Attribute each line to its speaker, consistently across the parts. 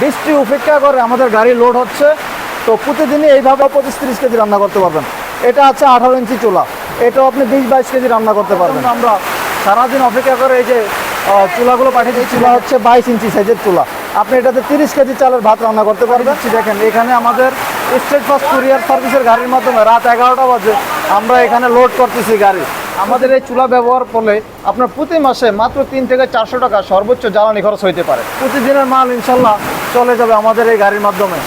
Speaker 1: বৃষ্টি উপেক্ষা করে আমাদের গাড়ি লোড হচ্ছে। তো প্রতিদিনই এইভাবে পঁচিশ তিরিশ কেজি রান্না করতে পারবেন। এটা আছে আঠারো ইঞ্চি চুলা। এটাও আপনি বিশ বাইশ কেজি রান্না করতে পারবেন। আমরা সারাদিন অপেক্ষা করে এই যে চুলাগুলো পাঠিয়ে দিচ্ছি। চুলা হচ্ছে বাইশ ইঞ্চি সাইজের চুলা। আপনি এটাতে তিরিশ কেজি চালের ভাত রান্না করতে পারবেন। দেখেন এখানে আমাদের স্টেট ফার্স্ট কুরিয়ার সার্ভিসের গাড়ির মাধ্যমে রাত এগারোটা বাজে আমরা এখানে লোড করতেছি গাড়ি। আমাদের এই চুলা ব্যবহার করলে আপনার প্রতি মাসে মাত্র তিন থেকে চারশো টাকা সর্বোচ্চ জ্বালানি খরচ হইতে পারে। প্রতিদিনের মাল ইনশাল্লাহ চলে যাবে আমাদের এই গাড়ির মাধ্যমে।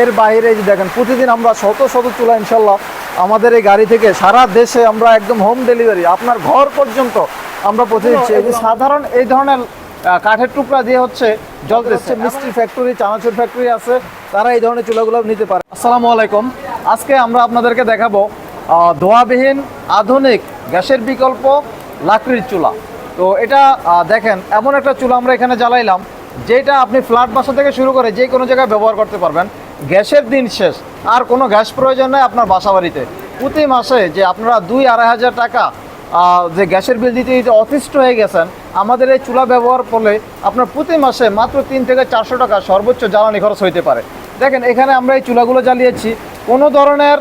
Speaker 1: এর বাইরে যে দেখেন প্রতিদিন আমরা শত শত চুলা ইনশাল্লাহ আমাদের এই গাড়ি থেকে সারা দেশে আমরা একদম হোম ডেলিভারি আপনার ঘর পর্যন্ত আমরা যে সাধারণ এই ধরনের কাঠের টুকরা দিয়ে হচ্ছে জ্বলতেছে। মিষ্টি ফ্যাক্টরি চানাচুর ফ্যাক্টরি আছে তারা এই ধরনের চুলাগুলো নিতে পারে। আসসালামু আলাইকুম। আজকে আমরা আপনাদেরকে দেখাবো ধোঁয়াবিহীন আধুনিক গ্যাসের বিকল্প লাকড়ির চুলা। তো এটা দেখেন, এমন একটা চুলা আমরা এখানে জ্বালাইলাম, যেটা আপনি ফ্ল্যাট বাসা থেকে শুরু করে যে কোনো জায়গায় ব্যবহার করতে পারবেন। গ্যাসের দিন শেষ, আর কোনো গ্যাস প্রয়োজন নেই আপনার বাসা বাড়িতে প্রতি মাসে যে আপনারা দুই আড়াই হাজার টাকা যে গ্যাসের বিল দিতে দিতে অতিষ্ঠ হয়ে গেছেন, আমাদের এই চুলা ব্যবহার করলে আপনার প্রতি মাসে মাত্র তিন থেকে চারশো টাকা সর্বোচ্চ জ্বালানি খরচ হইতে পারে। দেখেন, এখানে আমরা এই চুলাগুলো জ্বালিয়েছি। কোনো ধরনের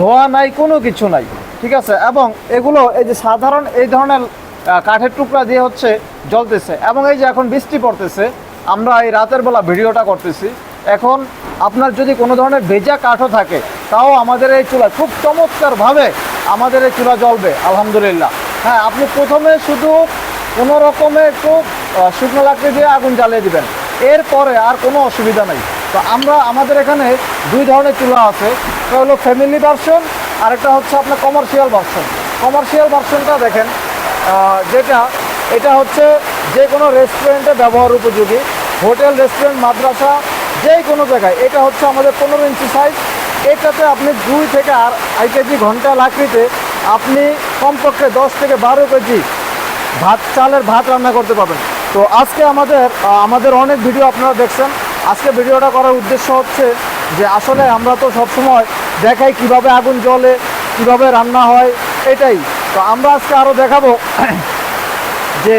Speaker 1: ধোঁয়া নাই, কোনো কিছু নাই, ঠিক আছে? এবং এগুলো এই যে সাধারণ এই ধরনের কাঠের টুকরা দিয়ে হচ্ছে জ্বলতেছে। এবং এই যে এখন বৃষ্টি পড়তেছে, আমরা এই রাতের বেলা ভিডিওটা করতেছি। এখন আপনার যদি কোনো ধরনের ভেজা কাঠও থাকে, তাও আমাদের এই চুলা খুব চমৎকারভাবে আমাদের এই চুলা জ্বলবে, আলহামদুলিল্লাহ। হ্যাঁ আপনি প্রথমে শুধু কোনো রকমে একটু শুকনো লাকড়ি দিয়ে আগুন জ্বালিয়ে দিবেন। এরপরে আর কোনো অসুবিধা নেই। তো আমরা, আমাদের এখানে দুই ধরনের চুলা আছে। একটা হলো ফ্যামিলি ভার্সন আরেকটা হচ্ছে আপনার কমার্শিয়াল ভার্সন কমার্শিয়াল ভার্সনটা দেখেন যেটা, এটা হচ্ছে যে কোনো রেস্টুরেন্টে ব্যবহার উপযোগী। হোটেল রেস্টুরেন্ট মাদ্রাসা যে কোনো জায়গায়। এটা হচ্ছে আমাদের পনেরো ইঞ্চি সাইজ এটাতে আপনি দুই থেকে আর আড়াই কেজি ঘণ্টা লাকড়িতে আপনি কমপক্ষে দশ থেকে বারো কেজি ভাত, চালের ভাত রান্না করতে পারবেন। তো আজকে আমাদের আমাদের অনেক ভিডিও আপনারা দেখছেন। আজকে ভিডিওটা করার উদ্দেশ্য হচ্ছে যে আসলে আমরা তো সবসময় দেখাই কীভাবে আগুন জ্বলে, কীভাবে রান্না হয়, এটাই। তো আমরা আজকে আরও দেখাবো যে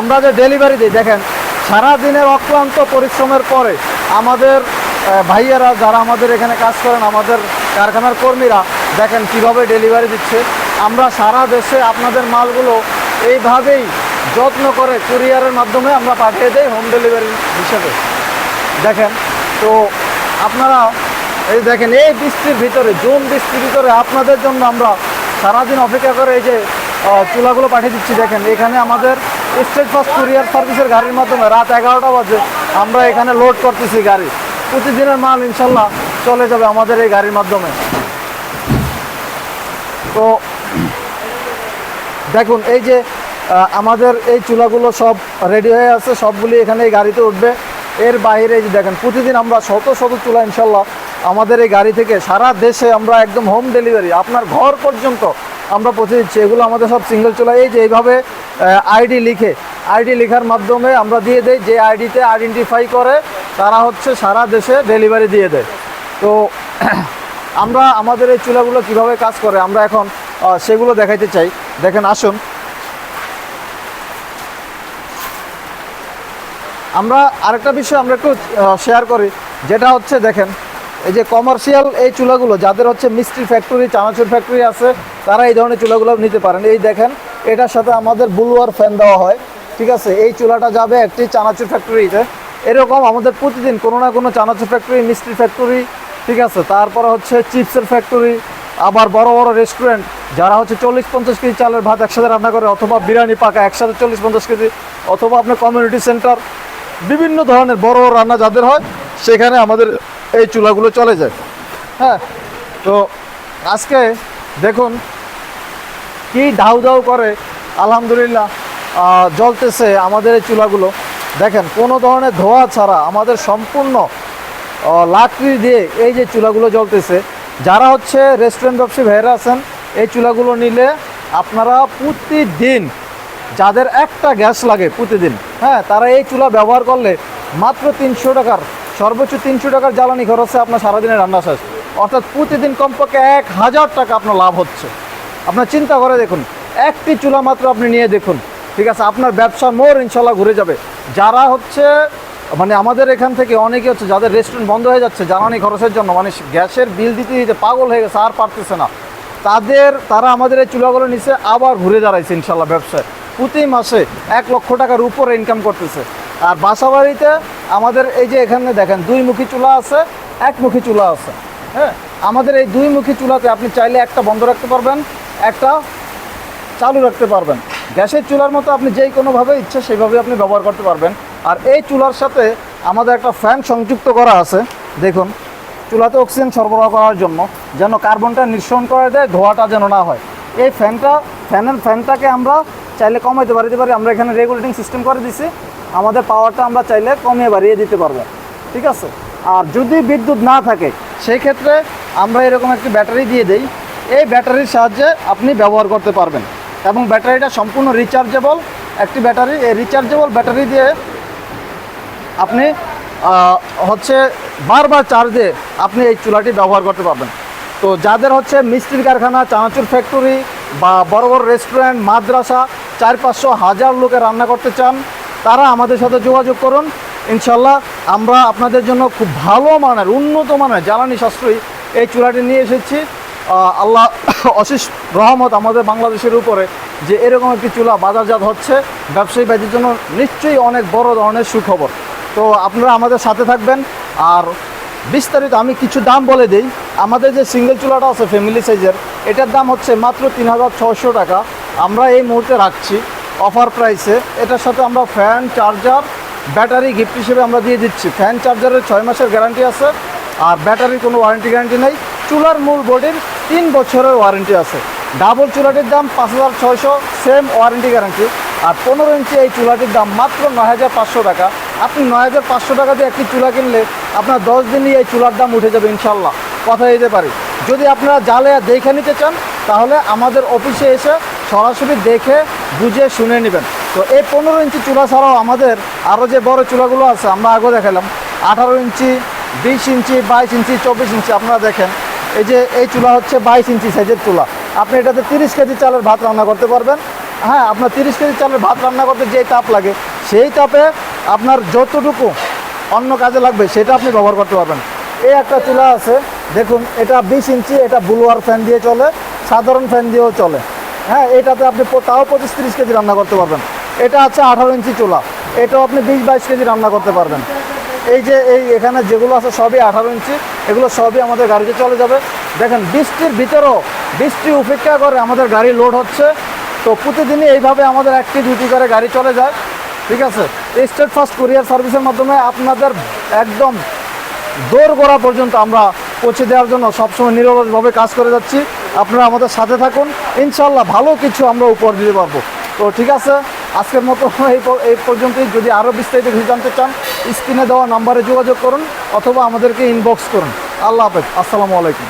Speaker 1: আমরা যে ডেলিভারি দিই, দেখেন সারা দিনের অক্লান্ত পরিশ্রমের পরে আমাদের ভাইয়েরা যারা আমাদের এখানে কাজ করেন, আমাদের কারখানার কর্মীরা, দেখেন কীভাবে ডেলিভারি দিচ্ছে। আমরা সারা দেশে আপনাদের মালগুলো এইভাবেই যত্ন করে কুরিয়ারের মাধ্যমে আমরা পাঠিয়ে দেই হোম ডেলিভারি হিসেবে। দেখেন, তো আপনারা এই দেখেন, এই বৃষ্টির ভিতরে জুন বৃষ্টির ভিতরে আপনাদের জন্য আমরা সারাদিন অপেক্ষা করে এই যে চুলাগুলো পাঠিয়ে দিচ্ছি। দেখেন, এখানে আমাদের স্টেট ফার্স্ট কুরিয়ার সার্ভিসের গাড়ির মাধ্যমে রাত এগারোটা বাজে আমরা এখানে লোড করতেছি গাড়ি। প্রতিদিনের মাল ইনশাল্লাহ চলে যাবে আমাদের এই গাড়ির মাধ্যমে। তো দেখুন, এই যে আমাদের এই চুলাগুলো সব রেডি হয়ে আছে, সবগুলি এখানে এই গাড়িতে উঠবে। এর বাইরে যে দেখেন, প্রতিদিন আমরা শত শত চুলা ইনশাল্লাহ আমাদের এই গাড়ি থেকে সারা দেশে আমরা একদম হোম ডেলিভারি আপনার ঘর পর্যন্ত আমরা পৌঁছে দিচ্ছি। এগুলো আমাদের সব সিঙ্গেল চুলা। এই যে এইভাবে আইডি লিখে আইডি লেখার মাধ্যমে আমরা দিয়ে দেই, যে আইডিতে আইডেন্টিফাই করে, তারা হচ্ছে সারা দেশে ডেলিভারি দিয়ে দেয়। তো আমরা আমাদের এই চুলাগুলো কীভাবে কাজ করে, আমরা এখন সেগুলো দেখাইতে চাই। দেখেন, আসুন। আমরা আরেকটা বিষয় আমরা একটু শেয়ার করি, যেটা হচ্ছে দেখেন, এই যে কমার্শিয়াল এই চুলাগুলো, যাদের হচ্ছে মিষ্টি ফ্যাক্টরি চানাচুর ফ্যাক্টরি আছে, তারা এই ধরনের চুলাগুলো নিতে পারেন। এই দেখেন, এটার সাথে আমাদের বুলুয়ার ফ্যান দেওয়া হয়, ঠিক আছে? এই চুলাটা যাবে একটি চানাচুর ফ্যাক্টরিতে এরকম আমাদের প্রতিদিন কোনো না কোনো চানাচুর ফ্যাক্টরি মিষ্টি ফ্যাক্টরি ঠিক আছে? তারপরে হচ্ছে চিপসের ফ্যাক্টরি আবার বড় বড় রেস্টুরেন্ট যারা হচ্ছে চল্লিশ পঞ্চাশ কেজি চালের ভাত একসাথে রান্না করে, অথবা বিরিয়ানি পাকা একসাথে চল্লিশ পঞ্চাশ কেজি, অথবা আপনার কমিউনিটি সেন্টার বিভিন্ন ধরনের বড় রান্না যাদের হয়, সেখানে আমাদের এই চুলাগুলো চলে যায়। হ্যাঁ তো আজকে দেখুন কি ধাউ ধাউ করে, আলহামদুলিল্লাহ জ্বলতেছে আমাদের এই চুলাগুলো। দেখেন, কোনো ধরনের ধোয়া ছাড়া আমাদের সম্পূর্ণ লাকড়ি দিয়ে এই যে চুলাগুলো জ্বলতেছে, যারা হচ্ছে রেস্টুরেন্ট ব্যবসায়ী ভাইয়েরা আছেন, এই চুলাগুলো নিলে আপনারা প্রতিদিন যাদের একটা গ্যাস লাগে প্রতিদিন হ্যাঁ তারা এই চুলা ব্যবহার করলে মাত্র তিনশো টাকার, সর্বোচ্চ তিনশো টাকার জ্বালানি খরচে আপনার সারাদিনের রান্না শেষ। অর্থাৎ প্রতিদিন কমপক্ষে এক হাজার টাকা আপনার লাভ হচ্ছে। আপনার চিন্তা করে দেখুন, একটি চুলা মাত্র আপনি নিয়ে দেখুন, ঠিক আছে, আপনার ব্যবসা মোর ইনশাল্লাহ ঘুরে যাবে। যারা হচ্ছে মানে আমাদের এখান থেকে অনেকে হচ্ছে, যাদের রেস্টুরেন্ট বন্ধ হয়ে যাচ্ছে, জ্বালানি খরচের জন্য মানে গ্যাসের বিল দিতে দিতে পাগল হয়ে গেছে, আর পারতেছে না। তাদের, তারা আমাদের এই চুলাগুলো নিচে আবার ঘুরে দাঁড়াইছে ইনশাল্লাহ ব্যবসায়। প্রতি মাসে এক লক্ষ টাকার উপরে ইনকাম করতেছে। আর বাসা বাড়িতে আমাদের এই যে এখানে দেখেন, দুই মুখী চুলা আছে একমুখী চুলা আছে। হ্যাঁ আমাদের এই দুই মুখী চুলাতে আপনি চাইলে একটা বন্ধ রাখতে পারবেন, একটা চালু রাখতে পারবেন। গ্যাসের চুলার মতো আপনি যেই কোনোভাবে ইচ্ছা সেইভাবে আপনি ব্যবহার করতে পারবেন। আর এই চুলার সাথে আমাদের একটা ফ্যান সংযুক্ত করা আছে। দেখুন, চুলাতে অক্সিজেন সরবরাহ করার জন্য যেন কার্বনটা নিঃসরণ করে দেয়, ধোঁয়াটা যেন না হয়। এই ফ্যানটা ফ্যানের ফ্যানটাকে আমরা চাইলে কমাইতে পারি পারি আমরা এখানে রেগুলেটিং সিস্টেম করে দিছি। আমাদের পাওয়ারটা আমরা চাইলে কমিয়ে বাড়িয়ে দিতে পারব। ঠিক আছে? আর যদি বিদ্যুৎ না থাকে, সেই ক্ষেত্রে আমরা এরকম একটি ব্যাটারি দিয়ে দেই। এই ব্যাটারির সাহায্যে আপনি ব্যবহার করতে পারবেন। এবং ব্যাটারিটা সম্পূর্ণ রিচার্জেবল একটি ব্যাটারি, এই রিচার্জেবল ব্যাটারি দিয়ে আপনি হচ্ছে বারবার চার্জ আপনি এই চুলাটি ব্যবহার করতে পারবেন। তো যাদের হচ্ছে মিষ্টির কারখানা, চানাচুর ফ্যাক্টরি বা বড় বড় রেস্টুরেন্ট মাদ্রাসা চার পাঁচশো হাজার লোকে রান্না করতে চান, তারা আমাদের সাথে যোগাযোগ করুন। ইনশাল্লাহ আমরা আপনাদের জন্য খুব ভালো মানের, উন্নত মানের জ্বালানি সাশ্রয়ী এই চুলাটি নিয়ে এসেছি। আল্লাহ অশেষ রহমত আমাদের বাংলাদেশের উপরে যে এরকম একটি চুলা বাজারজাত হচ্ছে। ব্যবসায়ী ব্যাধির জন্য নিশ্চয়ই অনেক বড় ধরনের সুখবর। তো আপনারা আমাদের সাথে থাকবেন। আর বিস্তারিত আমি কিছু দাম বলে দিই। আমাদের যে সিঙ্গেল চুলাটা আছে ফ্যামিলি সাইজের এটার দাম হচ্ছে মাত্র তিন টাকা। আমরা এই মুহূর্তে রাখছি অফার প্রাইসে এটার সাথে আমরা ফ্যান চার্জার ব্যাটারি গিফট হিসেবে আমরা দিয়ে দিচ্ছি। ফ্যান চার্জারের ছয় মাসের গ্যারান্টি আছে আর ব্যাটারির কোনো ওয়ারেন্টি গ্যারান্টি নেই। চুলার মূল বডির তিন বছরের ওয়ারেন্টি আছে। ডাবল চুলাটির দাম পাঁচ হাজার ছয়শো সেম ওয়ারেন্টি গ্যারান্টি আর পনেরো ইঞ্চি এই চুলাটির দাম মাত্র নয় হাজার পাঁচশো টাকা। আপনি নয় হাজার পাঁচশো টাকা দিয়ে একটি চুলা কিনলে আপনার দশ দিনই এই চুলার দাম উঠে যাবে ইনশাল্লাহ কথা দিতে পারি। যদি আপনারা জালে দেখে নিতে চান, তাহলে আমাদের অফিসে এসে সরাসরি দেখে, বুঝে, শুনে নেবেন। তো এই পনেরো ইঞ্চি চুলা ছাড়াও আমাদের আরও যে বড় চুলাগুলো আছে, আমরা আগে দেখালাম। আঠারো ইঞ্চি, বিশ ইঞ্চি, বাইশ ইঞ্চি, চব্বিশ ইঞ্চি, আপনারা দেখেন। এই যে এই চুলা হচ্ছে বাইশ ইঞ্চি সাইজের চুলা। আপনি এটাতে তিরিশ কেজি চালের ভাত রান্না করতে পারবেন। হ্যাঁ আপনার তিরিশ কেজি চালের ভাত রান্না করতে যে তাপ লাগে, সেই তাপে আপনার যতটুকু অন্য কাজে লাগবে, সেটা আপনি ব্যবহার করতে পারবেন। এই একটা চুলা আছে, দেখুন, এটা বিশ ইঞ্চি, এটা ব্লুয়ার ফ্যান দিয়ে চলে, সাধারণ ফ্যান দিয়েও চলে। হ্যাঁ এটাতে আপনি তাও পঁচিশ তিরিশ কেজি রান্না করতে পারবেন। এটা আছে আঠারো ইঞ্চি চুলা। এটাও আপনি বিশ বাইশ কেজি রান্না করতে পারবেন। এই যে, এই এখানে যেগুলো আছে সবই আঠারো ইঞ্চি, এগুলো সবই আমাদের গাড়িতে চলে যাবে। দেখেন, বৃষ্টির ভিতরেও বৃষ্টি উপেক্ষা করে আমাদের গাড়ি লোড হচ্ছে। তো প্রতিদিনই এইভাবে আমাদের একটি দুটি করে গাড়ি চলে যায়। ঠিক আছে? স্টেট ফার্স্ট কুরিয়ার সার্ভিসের মাধ্যমে আপনাদের একদম দৌড় করা পর্যন্ত আমরা পৌঁছে দেওয়ার জন্য সবসময় নিরলসভাবে কাজ করে যাচ্ছি। আপনারা আমাদের সাথে থাকুন। ইনশাল্লাহ ভালো কিছু আমরা উপহার দিতে পারব। তো ঠিক আছে, আজকের মতো এই এই পর্যন্তই। যদি আরও বিস্তারিত কিছু জানতে চান, স্ক্রিনে দেওয়া নাম্বারে যোগাযোগ করুন অথবা আমাদেরকে ইনবক্স করুন। আল্লাহ হাফেজ। আসসালামু আলাইকুম।